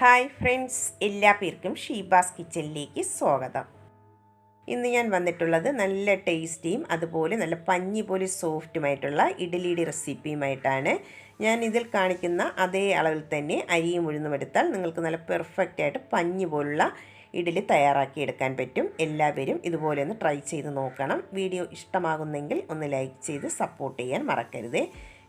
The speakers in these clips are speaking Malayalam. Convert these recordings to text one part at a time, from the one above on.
ഹായ് ഫ്രണ്ട്സ് എല്ലാ പേർക്കും ഷീബാസ് കിച്ചണിലേക്ക് സ്വാഗതം. ഇന്ന് ഞാൻ വന്നിട്ടുള്ളത് നല്ല ടേസ്റ്റിയും അതുപോലെ നല്ല പഞ്ഞി പോലെ സോഫ്റ്റുമായിട്ടുള്ള ഇഡലിയുടെ റെസിപ്പിയുമായിട്ടാണ്. ഞാൻ ഇതിൽ കാണിക്കുന്ന അതേ അളവിൽ തന്നെ അരിയും ഉഴുന്നും എടുത്താൽ നിങ്ങൾക്ക് നല്ല പെർഫെക്റ്റ് ആയിട്ട് പഞ്ഞി പോലുള്ള ഇഡ്ഡലി തയ്യാറാക്കിയെടുക്കാൻ പറ്റും. എല്ലാവരും ഇതുപോലെ ഒന്ന് ട്രൈ ചെയ്ത് നോക്കണം. വീഡിയോ ഇഷ്ടമാകുന്നെങ്കിൽ ഒന്ന് ലൈക്ക് ചെയ്ത് സപ്പോർട്ട് ചെയ്യാൻ മറക്കരുതേ.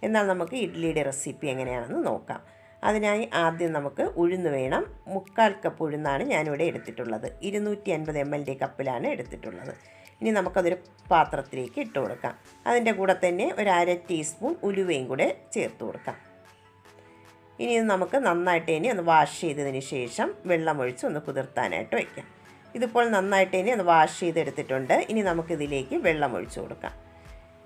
എന്നാൽ നമുക്ക് ഇഡ്ഡലിയുടെ റെസിപ്പി എങ്ങനെയാണെന്ന് നോക്കാം. അതിനായി ആദ്യം നമുക്ക് ഉഴുന്ന് വേണം. മുക്കാൽ കപ്പ് ഉഴുന്നാണ് ഞാനിവിടെ എടുത്തിട്ടുള്ളത്. ഇരുന്നൂറ്റി അൻപത് എം എല്ലിന്റെ കപ്പിലാണ് എടുത്തിട്ടുള്ളത്. ഇനി നമുക്കതൊരു പാത്രത്തിലേക്ക് ഇട്ട് കൊടുക്കാം. അതിന്റെ കൂടെ തന്നെ ഒരു അര ടീസ്പൂൺ ഉലുവയും കൂടെ ചേർത്ത് കൊടുക്കാം. ഇനി ഇത് നമുക്ക് നന്നായിട്ട് ഇനി ഒന്ന് വാഷ് ചെയ്തതിന് ശേഷം വെള്ളമൊഴിച്ച് ഒന്ന് കുതിർത്താനായിട്ട് വയ്ക്കാം ഇതിപ്പോൾ നന്നായിട്ട് ഇനി ഒന്ന് വാഷ് ചെയ്തെടുത്തിട്ടുണ്ട്. ഇനി നമുക്കിതിലേക്ക് വെള്ളം ഒഴിച്ച് കൊടുക്കാം.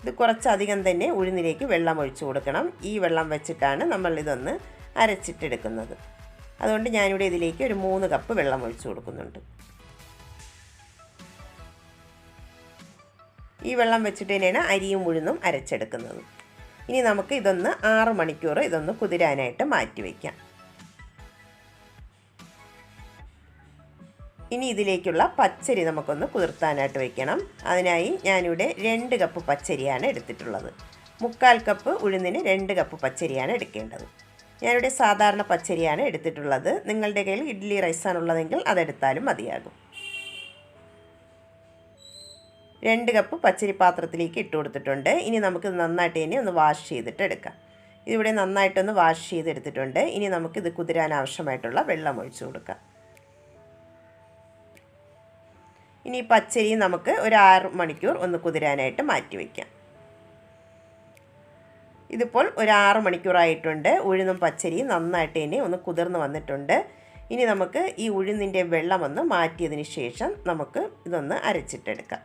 ഇത് കുറച്ചധികം തന്നെ ഉഴുന്നിലേക്ക് വെള്ളം ഒഴിച്ച് കൊടുക്കണം. ഈ വെള്ളം വെച്ചിട്ടാണ് നമ്മൾ ഇതൊന്ന് അരച്ചിട്ടെടുക്കുന്നത്. അതുകൊണ്ട് ഞാനിവിടെ ഇതിലേക്ക് ഒരു മൂന്ന് കപ്പ് വെള്ളം ഒഴിച്ചു കൊടുക്കുന്നുണ്ട്. ഈ വെള്ളം വെച്ചിട്ട് തന്നെയാണ് അരിയും ഉഴുന്നും അരച്ചെടുക്കുന്നത്. ഇനി നമുക്ക് ഇതൊന്ന് ആറ് മണിക്കൂർ ഇതൊന്ന് കുതിരാനായിട്ട് മാറ്റി വയ്ക്കാം ഇനി ഇതിലേക്കുള്ള പച്ചരി നമുക്കൊന്ന് കുതിർത്താനായിട്ട് വെക്കണം. അതിനായി ഞാനിവിടെ രണ്ട് കപ്പ് പച്ചരിയാണ് എടുത്തിട്ടുള്ളത്. മുക്കാൽ കപ്പ് ഉഴുന്നിന് രണ്ട് കപ്പ് പച്ചരിയാണ് എടുക്കേണ്ടത്. ഞാനിവിടെ സാധാരണ പച്ചരിയാണ് എടുത്തിട്ടുള്ളത്. നിങ്ങളുടെ കയ്യിൽ ഇഡ്ഡലി റൈസാണുള്ളതെങ്കിൽ അതെടുത്താലും മതിയാകും. രണ്ട് കപ്പ് പച്ചരി പാത്രത്തിലേക്ക് ഇട്ട് കൊടുത്തിട്ടുണ്ട്. ഇനി നമുക്ക് നന്നായിട്ട് ഇനി ഒന്ന് വാഷ് ചെയ്തിട്ട് എടുക്കാം. ഇതിവിടെ നന്നായിട്ടൊന്ന് വാഷ് ചെയ്തെടുത്തിട്ടുണ്ട്. ഇനി നമുക്കിത് കുതിരാൻ ആവശ്യമായിട്ടുള്ള വെള്ളം ഒഴിച്ചു കൊടുക്കാം. ഇനി പച്ചരി നമുക്ക് ഒരു ആറ് മണിക്കൂർ ഒന്ന് കുതിരാനായിട്ട് മാറ്റി വയ്ക്കാം. ഇതിപ്പോൾ ഒരു ആറ് മണിക്കൂറായിട്ടുണ്ട്. ഉഴുന്നും പച്ചരിയും നന്നായിട്ട് തന്നെ ഒന്ന് കുതിർന്ന് വന്നിട്ടുണ്ട്. ഇനി നമുക്ക് ഈ ഉഴുന്നിന്റെ വെള്ളം ഒന്ന് മാറ്റിയതിന് ശേഷം നമുക്ക് ഇതൊന്ന് അരച്ചിട്ടെടുക്കാം.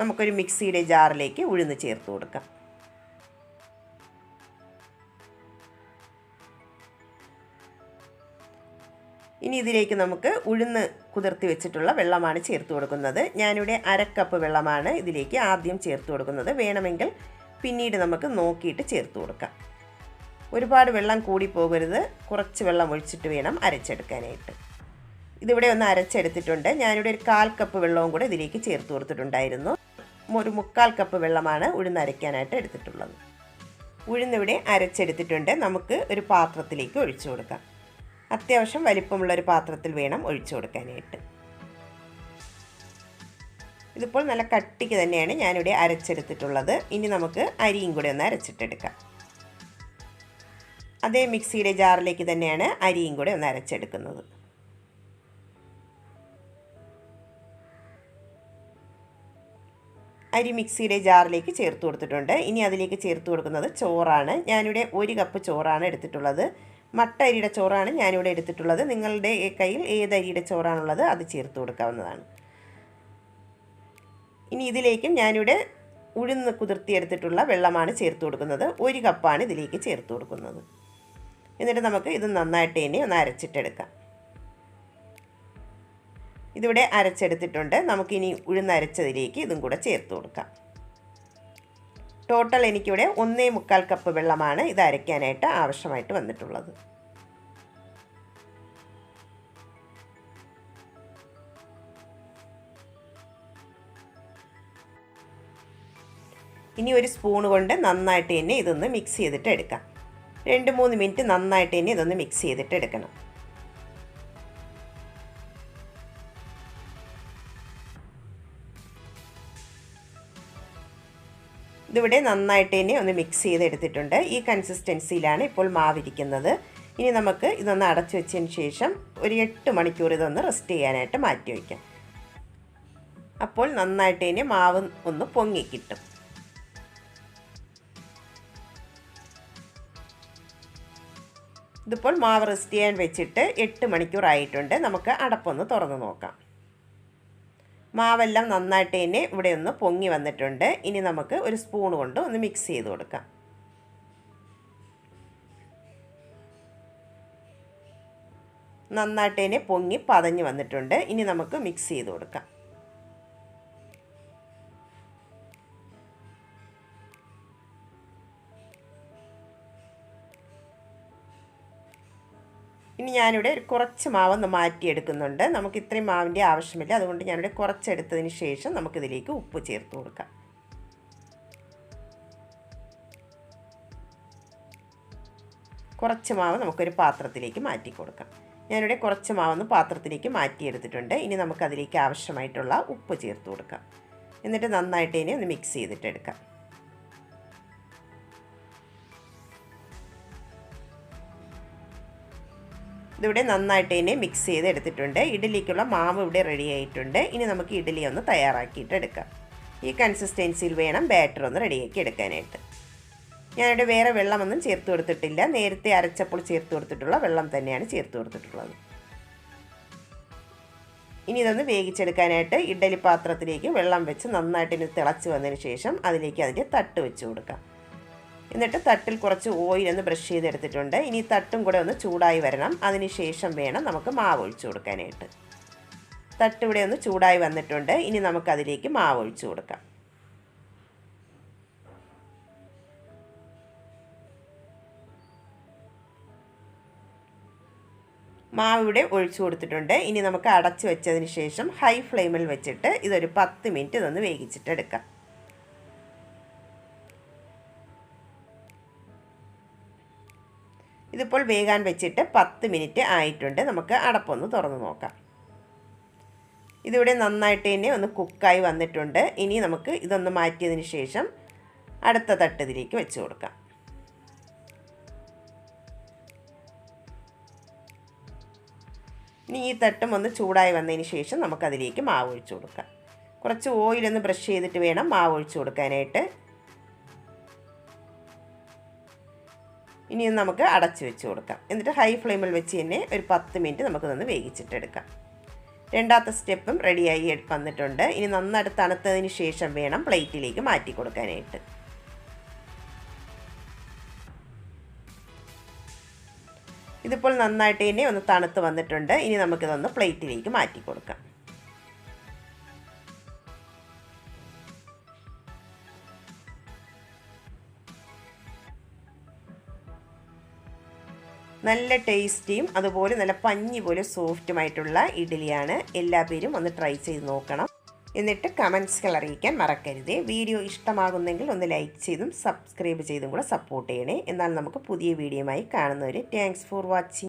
നമുക്കൊരു മിക്സിയുടെ ജാറിലേക്ക് ഉഴുന്ന് ചേർത്ത് കൊടുക്കാം. ഇനി ഇതിലേക്ക് നമുക്ക് ഉഴുന്ന് കുതിർത്തി വെച്ചിട്ടുള്ള വെള്ളമാണ് ചേർത്ത് കൊടുക്കുന്നത്. ഞാനിവിടെ അരക്കപ്പ് വെള്ളമാണ് ഇതിലേക്ക് ആദ്യം ചേർത്ത് കൊടുക്കുന്നത്. വേണമെങ്കിൽ പിന്നീട് നമുക്ക് നോക്കിയിട്ട് ചേർത്ത് കൊടുക്കാം. ഒരുപാട് വെള്ളം കൂടി പോകരുത്. കുറച്ച് വെള്ളം ഒഴിച്ചിട്ട് വേണം അരച്ചെടുക്കാനായിട്ട്. ഇതിവിടെ ഒന്ന് അരച്ചെടുത്തിട്ടുണ്ട്. ഞാനിവിടെ ഒരു കാൽ കപ്പ് വെള്ളവും കൂടെ ഇതിലേക്ക് ചേർത്ത് കൊടുത്തിട്ടുണ്ടായിരുന്നു. ഒരു മുക്കാൽ കപ്പ് വെള്ളമാണ് ഉഴുന്ന് അരയ്ക്കാനായിട്ട് എടുത്തിട്ടുള്ളത്. ഉഴുന്നിവിടെ അരച്ചെടുത്തിട്ടുണ്ട്. നമുക്ക് ഒരു പാത്രത്തിലേക്ക് ഒഴിച്ചു കൊടുക്കാം. അത്യാവശ്യം വലിപ്പമുള്ളൊരു പാത്രത്തിൽ വേണം ഒഴിച്ചു കൊടുക്കാനായിട്ട്. ഇതിപ്പോൾ നല്ല കട്ടിക്ക് തന്നെയാണ് ഞാനിവിടെ അരച്ചെടുത്തിട്ടുള്ളത്. ഇനി നമുക്ക് അരിയും കൂടി ഒന്ന് അരച്ചിട്ടെടുക്കാം. അതേ മിക്സിയുടെ ജാറിലേക്ക് തന്നെയാണ് അരിയും കൂടി ഒന്ന് അരച്ചെടുക്കുന്നത്. അരി മിക്സിയുടെ ജാറിലേക്ക് ചേർത്ത് കൊടുത്തിട്ടുണ്ട്. ഇനി അതിലേക്ക് ചേർത്ത് കൊടുക്കുന്നത് ചോറാണ്. ഞാനിവിടെ ഒരു കപ്പ് ചോറാണ് എടുത്തിട്ടുള്ളത്. മട്ട അരിയുടെ ചോറാണ് ഞാനിവിടെ എടുത്തിട്ടുള്ളത്. നിങ്ങളുടെ കയ്യിൽ ഏത് അരിയുടെ ചോറാണുള്ളത് അത് ചേർത്ത് കൊടുക്കാവുന്നതാണ്. ഇനി ഇതിലേക്കും ഞാനിവിടെ ഉഴുന്ന് കുതിർത്തിയെടുത്തിട്ടുള്ള വെള്ളമാണ് ചേർത്ത് കൊടുക്കുന്നത്. ഒരു കപ്പാണ് ഇതിലേക്ക് ചേർത്ത് കൊടുക്കുന്നത്. എന്നിട്ട് നമുക്ക് ഇത് നന്നായിട്ട് ഇനി ഒന്ന് അരച്ചിട്ടെടുക്കാം. ഇതിവിടെ അരച്ചെടുത്തിട്ടുണ്ട്. നമുക്കിനി ഉഴുന്നരച്ചതിലേക്ക് ഇതും കൂടെ ചേർത്ത് കൊടുക്കാം. ടോട്ടൽ എനിക്കിവിടെ ഒന്നേ മുക്കാൽ കപ്പ് വെള്ളമാണ് ഇത് അരയ്ക്കാനായിട്ട് ആവശ്യമായിട്ട് വന്നിട്ടുള്ളത്. ഇനി ഒരു സ്പൂൺ കൊണ്ട് നന്നായിട്ട് തന്നെ ഇതൊന്ന് മിക്സ് ചെയ്തിട്ട് എടുക്കാം. രണ്ട് മൂന്ന് മിനിറ്റ് നന്നായിട്ട് തന്നെ ഇതൊന്ന് മിക്സ് ചെയ്തിട്ട് എടുക്കണം. ഇതിവിടെ നന്നായിട്ട് തന്നെ ഒന്ന് മിക്സ് ചെയ്തെടുത്തിട്ടുണ്ട്. ഈ കൺസിസ്റ്റൻസിയിലാണ് ഇപ്പോൾ മാവിരിക്കുന്നത്. ഇനി നമുക്ക് ഇതൊന്ന് അടച്ചു വെച്ചതിന് ശേഷം ഒരു എട്ട് മണിക്കൂർ ഇതൊന്ന് റെസ്റ്റ് ചെയ്യാനായിട്ട് മാറ്റി വയ്ക്കാം. അപ്പോൾ നന്നായിട്ട് തന്നെ മാവ് ഒന്ന് പൊങ്ങി കിട്ടും. ഇതിപ്പോൾ മാവ് റെസ്റ്റ് ചെയ്യാൻ വെച്ചിട്ട് എട്ട് മണിക്കൂർ ആയിട്ടുണ്ട് നമുക്ക് അടപ്പൊന്ന് തുറന്ന് നോക്കാം. മാവെല്ലാം നന്നായിട്ട് തന്നെ ഇവിടെ ഒന്ന് പൊങ്ങി വന്നിട്ടുണ്ട്. ഇനി നമുക്ക് ഒരു സ്പൂൺ കൊണ്ട് ഒന്ന് മിക്സ് ചെയ്ത് കൊടുക്കാം. നന്നായിട്ട് തന്നെ പൊങ്ങി പതഞ്ഞ് വന്നിട്ടുണ്ട്. ഇനി നമുക്ക് മിക്സ് ചെയ്ത് കൊടുക്കാം. ഇനി ഞാനിവിടെ ഒരു കുറച്ച് മാവൊന്ന് മാറ്റിയെടുക്കുന്നുണ്ട്. നമുക്ക് ഇത്രയും മാവിന്റെ ആവശ്യമില്ല. അതുകൊണ്ട് ഞാനിവിടെ കുറച്ചെടുത്തതിന് ശേഷം നമുക്കിതിലേക്ക് ഉപ്പ് ചേർത്ത് കൊടുക്കാം. കുറച്ച് മാവ് നമുക്കൊരു പാത്രത്തിലേക്ക് മാറ്റി കൊടുക്കാം. ഞാനിവിടെ കുറച്ച് മാവൊന്ന് പാത്രത്തിലേക്ക് മാറ്റിയെടുത്തിട്ടുണ്ട്. ഇനി നമുക്കതിലേക്ക് ആവശ്യമായിട്ടുള്ള ഉപ്പ് ചേർത്ത് കൊടുക്കാം. എന്നിട്ട് നന്നായിട്ട് ഇനി ഒന്ന് മിക്സ് ചെയ്തിട്ട് ഇതിവിടെ നന്നായിട്ട് ഇതിനെ മിക്സ് ചെയ്ത് എടുത്തിട്ടുണ്ട് ഇഡ്ഡലിക്കുള്ള മാവ് ഇവിടെ റെഡി ആയിട്ടുണ്ട്. ഇനി നമുക്ക് ഇഡ്ഡലി ഒന്ന് തയ്യാറാക്കിയിട്ട് എടുക്കാം. ഈ കൺസിസ്റ്റൻസിയിൽ വേണം ബാറ്റർ ഒന്ന് റെഡിയാക്കി എടുക്കാനായിട്ട്. ഞാനിവിടെ വേറെ വെള്ളമൊന്നും ചേർത്ത് കൊടുത്തിട്ടില്ല. നേരത്തെ അരച്ചപ്പോൾ ചേർത്ത് കൊടുത്തിട്ടുള്ള വെള്ളം തന്നെയാണ് ചേർത്ത് കൊടുത്തിട്ടുള്ളത്. ഇനി ഇതൊന്ന് വേവിച്ചെടുക്കാനായിട്ട് ഇഡ്ഡലി പാത്രത്തിലേക്ക് വെള്ളം വെച്ച് നന്നായിട്ട് ഇനി തിളച്ച് വന്നതിന് ശേഷം അതിലേക്ക് അതിന്റെ തട്ട് വെച്ച് കൊടുക്കാം. എന്നിട്ട് തട്ടിൽ കുറച്ച് ഓയിൽ ഒന്ന് ബ്രഷ് ചെയ്തെടുത്തിട്ടുണ്ട്. ഇനി തട്ടും കൂടെ ഒന്ന് ചൂടായി വരണം. അതിന് ശേഷം വേണം നമുക്ക് മാവ് ഒഴിച്ചു കൊടുക്കാനായിട്ട്. തട്ട് ഇവിടെ ഒന്ന് ചൂടായി വന്നിട്ടുണ്ട്. ഇനി നമുക്കതിലേക്ക് മാവ് ഒഴിച്ചു കൊടുക്കാം. മാവ് ഇവിടെ ഒഴിച്ചു കൊടുത്തിട്ടുണ്ട്. ഇനി നമുക്ക് അടച്ചു വെച്ചതിന് ശേഷം ഹൈ ഫ്ലെയിമിൽ വെച്ചിട്ട് ഇതൊരു പത്ത് മിനിറ്റ് ഇതൊന്ന് വേവിച്ചിട്ട് ഇതിപ്പോൾ വേകാൻ വെച്ചിട്ട് പത്ത് മിനിറ്റ് ആയിട്ടുണ്ട്. നമുക്ക് അടപ്പൊന്ന് തുറന്ന് നോക്കാം. ഇതിവിടെ നന്നായിട്ട് തന്നെ ഒന്ന് കുക്കായി വന്നിട്ടുണ്ട്. ഇനി നമുക്ക് ഇതൊന്ന് മാറ്റിയതിന് ശേഷം അടുത്ത തട്ട് ഇതിലേക്ക് വെച്ച് കൊടുക്കാം. ഇനി ഈ തട്ടും ഒന്ന് ചൂടായി വന്നതിന് ശേഷം നമുക്കതിലേക്ക് മാവ് ഒഴിച്ചു കൊടുക്കാം. കുറച്ച് ഓയിലൊന്ന് ബ്രഷ് ചെയ്തിട്ട് വേണം മാവ് ഒഴിച്ചു കൊടുക്കാനായിട്ട്. ഇനി നമുക്ക് അടച്ചു വെച്ച് കൊടുക്കാം. എന്നിട്ട് ഹൈ ഫ്ലെയിമിൽ വെച്ച് തന്നെ ഒരു പത്ത് മിനിറ്റ് നമുക്ക് നിന്ന് വേവിച്ചിട്ടെടുക്കാം രണ്ടാമത്തെ സ്റ്റെപ്പും റെഡിയായി വന്നിട്ടുണ്ട്. ഇനി നന്നായിട്ട് തണുത്തതിന് ശേഷം വേണം പ്ലേറ്റിലേക്ക് മാറ്റി കൊടുക്കാനായിട്ട്. ഇതിപ്പോൾ നന്നായിട്ട് തന്നെ ഒന്ന് തണുത്ത് വന്നിട്ടുണ്ട്. ഇനി നമുക്കിതൊന്ന് പ്ലേറ്റിലേക്ക് മാറ്റി കൊടുക്കാം. നല്ല ടേസ്റ്റിയും അതുപോലെ നല്ല പഞ്ഞി പോലെ സോഫ്റ്റുമായിട്ടുള്ള ഇഡ്ഡലിയാണ് എല്ലാ പേരും ഒന്ന് ട്രൈ ചെയ്ത് നോക്കണം. എന്നിട്ട് കമൻസുകൾ അറിയിക്കാൻ മറക്കരുത്. വീഡിയോ ഇഷ്ടമാകുന്നെങ്കിൽ ഒന്ന് ലൈക്ക് ചെയ്തും സബ്സ്ക്രൈബ് ചെയ്തും കൂടെ സപ്പോർട്ട് ചെയ്യണേ. എന്നാൽ നമുക്ക് പുതിയ വീഡിയോയുമായി കാണുന്നവർ താങ്ക്സ് ഫോർ വാച്ചിങ്